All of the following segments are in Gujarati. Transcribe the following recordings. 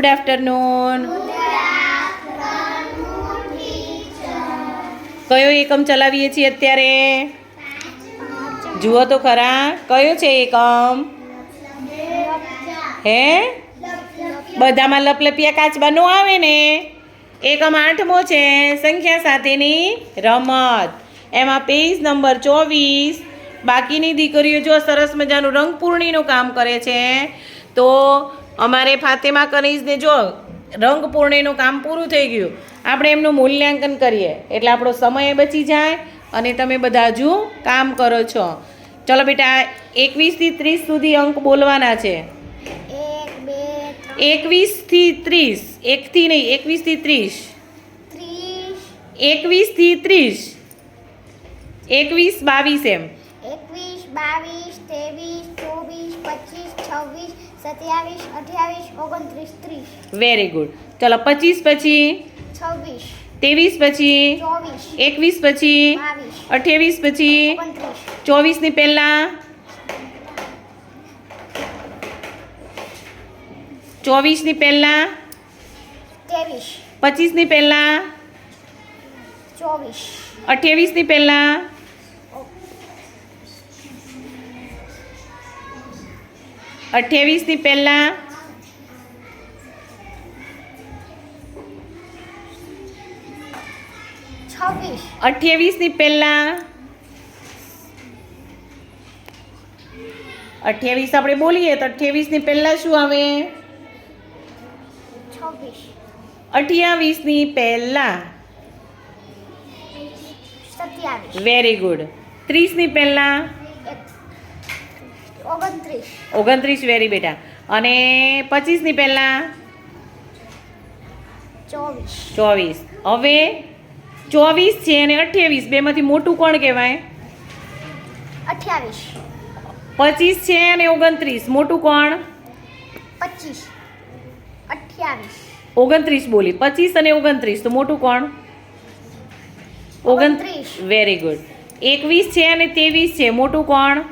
ગુડ આફ્ટરનૂન કયો એકમ ચલાવીએ છીએ અત્યારે? જુઓ તો ખરા. કયો છે એકમ? હે? બધામાં લપલપિયા કાચબાનો આવે ને? એકમ આઠમો છે. સંખ્યા સાથેની રમત. એમાં પેજ નંબર ચોવીસ. બાકીની દીકરીઓ જો સરસ મજાનું રંગપૂર્ણિનું કામ કરે છે, તો અમારે ફાતેમા કનીઝને જો રંગ પૂર્ણેનું કામ પૂરું થઈ ગયું આપણે એમનું મૂલ્યાંકન કરીએ. એટલે આપણો સમય બચી જાય અને તમે બધા હજુ કામ કરો છો. ચલો બેટા એકવીસથી ત્રીસ સુધી અંક બોલવાના છે. એકવીસથી ત્રીસ. એકથી નહીં એકવીસથી ત્રીસ. ત્રીસ. એકવીસથી ત્રીસ. એકવીસ બાવીસ એમ. એકવીસ બાવીસ ત્રેવીસ ચોવીસ પચીસ છવ્વીસ સત્યાવીસ અઠ્યાવીસ ઓગણત્રીસ ત્રીસ. વેરી ગુડ ચલો પચીસ પછી? છવ્વીસ. ત્રેવીસ પછી? ચોવીસ. એકવીસ પછી? બાવીસ. અઠ્યાવીસ પછી? ઓગણત્રીસ. ચોવીસની પહેલાં? ચોવીસની પહેલાં? ત્રેવીસ. પચીસની પહેલાં? ચોવીસ. અઠ્યાવીસની પહેલાં? અઠ્યાવીસની પહેલાં. અઠ્યાવીસની પહેલાં. અઠ્યાવીસ આપણે બોલીએ તો અઠ્યાવીસની પહેલાં શું આવે? અઠ્યાવીસની પહેલાં. વેરી ગુડ ત્રીસની પહેલાં. ઓગણત્રીસ. ઓગણત્રીસ વેરી બેટા. અને પચીસની પહેલાં? ચોવીસ. ચોવીસ. હવે ચોવીસ છે અને અઠ્યાવીસ. બેમાંથી મોટું કોણ કહેવાય? અઠ્યાવીસ. પચીસ છે અને ઓગણત્રીસ. મોટું કોણ? પચીસ. અઠ્યાવીસ. ઓગણત્રીસ બોલી. પચીસ અને ઓગણત્રીસ. તો મોટું કોણ? ઓગણત્રીસ. Very good. એકવીસ છે અને ત્રેવીસ છે. મોટું કોણ?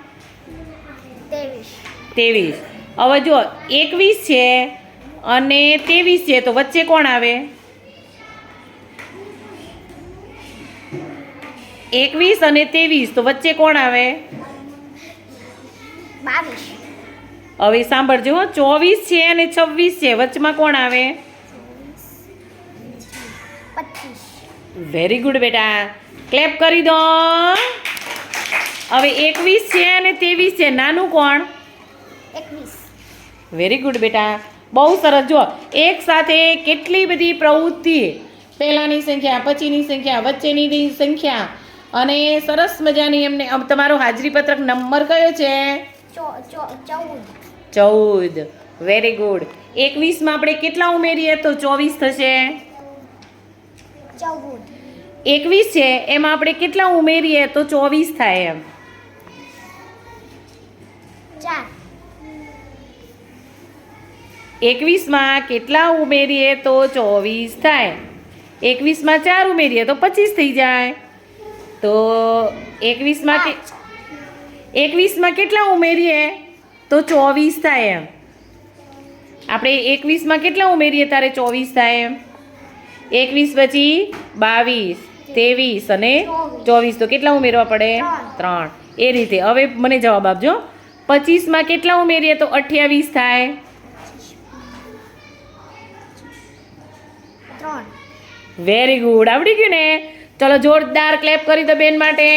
ત્રેવીસ. હવે જો એકવીસ છે અને ત્રેવીસ છે તો વચ્ચે કોણ આવે? એકવીસ અને ત્રેવીસ તો વચ્ચે કોણ આવે? હવે સાંભળજો ચોવીસ છે અને છવ્વીસ છે વચમાં કોણ આવે? વેરી ગુડ બેટા. ક્લેપ કરી દો. હવે એકવીસ છે અને ત્રેવીસ છે નાનું કોણ? એકવીસ વેરી ગુડ બેટા. બહુ સરસ. જો એક સાથે કેટલી બધી પ્રવૃત્તિ. પહેલાંની સંખ્યા પછીની સંખ્યા વચ્ચેની સંખ્યા. અને સરસ મજાની એમને તમારો હાજરી પત્રક નંબર કયો છે? ચૌદ. વેરી ગુડ એકવીસમાં આપણે કેટલા ઉમેરીએ તો ચોવીસ થશે? એકવીસ છે. એમાં આપણે કેટલા ઉમેરીએ તો ચોવીસ થાય એમ? ચાર. એકવીસમાં કેટલા ઉમેરીએ તો ચોવીસ થાય. એકવીસમાં ચાર ઉમેરીએ તો પચીસ થઈ જાય. તો એકવીસમાં કે એકવીસમાં કેટલા ઉમેરીએ તો ચોવીસ થાય એમ. આપણે એકવીસમાં કેટલા ઉમેરીએ તારે ચોવીસ થાય એમ. એકવીસ પછી બાવીસ, ત્રેવીસ અને ચોવીસ. તો કેટલા ઉમેરવા પડે? ત્રણ. એ રીતે. હવે મને જવાબ આપજો. પચીસમાં કેટલા ઉમેરીએ તો અઠ્યાવીસ થાય. ત્રણ. વેરી ગુડ આવડી ગયું ને? ચલો જોરદાર ક્લેપ કરી દો બેન માટે.